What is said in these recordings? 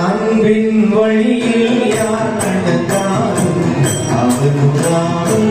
அன்பின் வழியில் யார் நடந்தாலும் அவர்களும்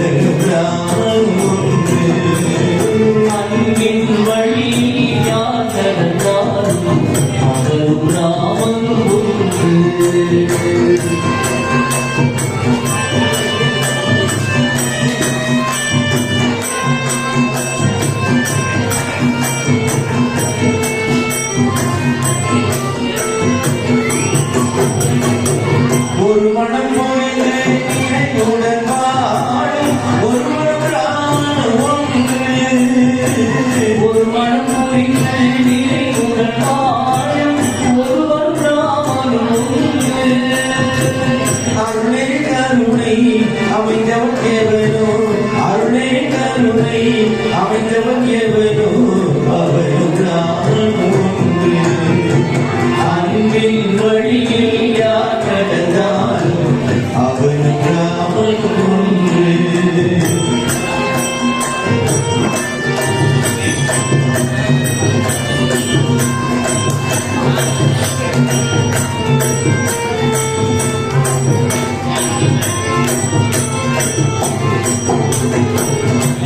அமைந்தவன் எவனோ? அருளே கருணை அமைந்தவன் எவனோ?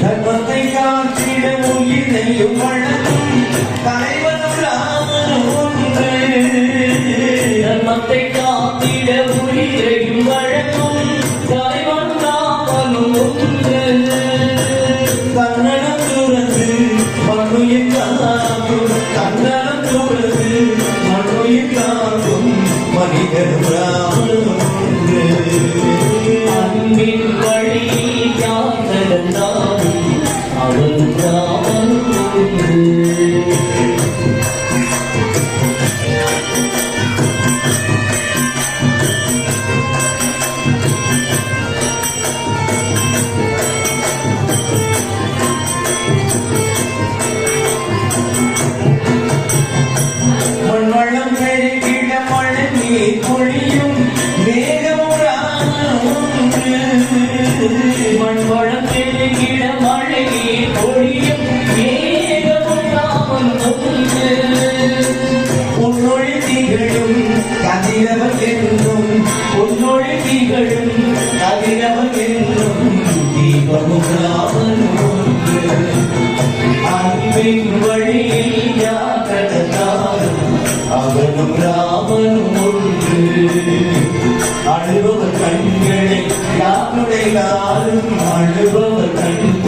தர்மத்தை காத்திட உயிரையும் வளரும் தலைவனும் ராமனும் ஒன்று. தர்மத்தை காத்திட உயிரையும் வழங்கும் தலைவன் ராமனும் ஒன்று. கன்னடம் துறந்து மண்ணுயிர் காக்கும் அழுபவர் கண்களை யாருடைய யாரும் அழுபவர் கண்கள்